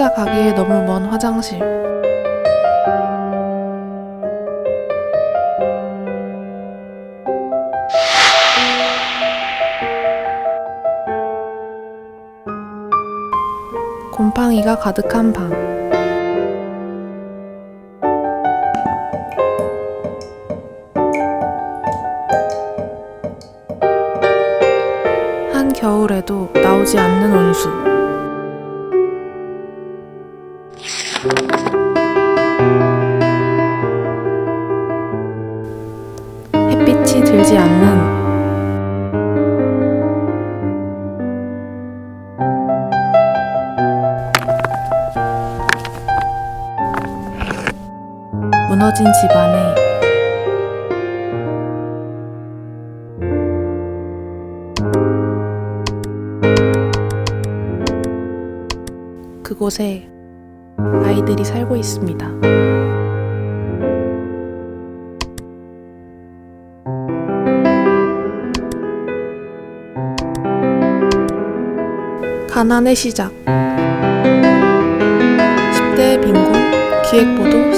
혼자 가기에 너무 먼 화장실. 곰팡이가 가득한 방. 한 겨울에도 나오지 않는 온수. 햇빛이 들지 않는 무너진 집안에 그곳에 아이들이 살고 있습니다. 가난의 시작 10대의 빈곤 기획보도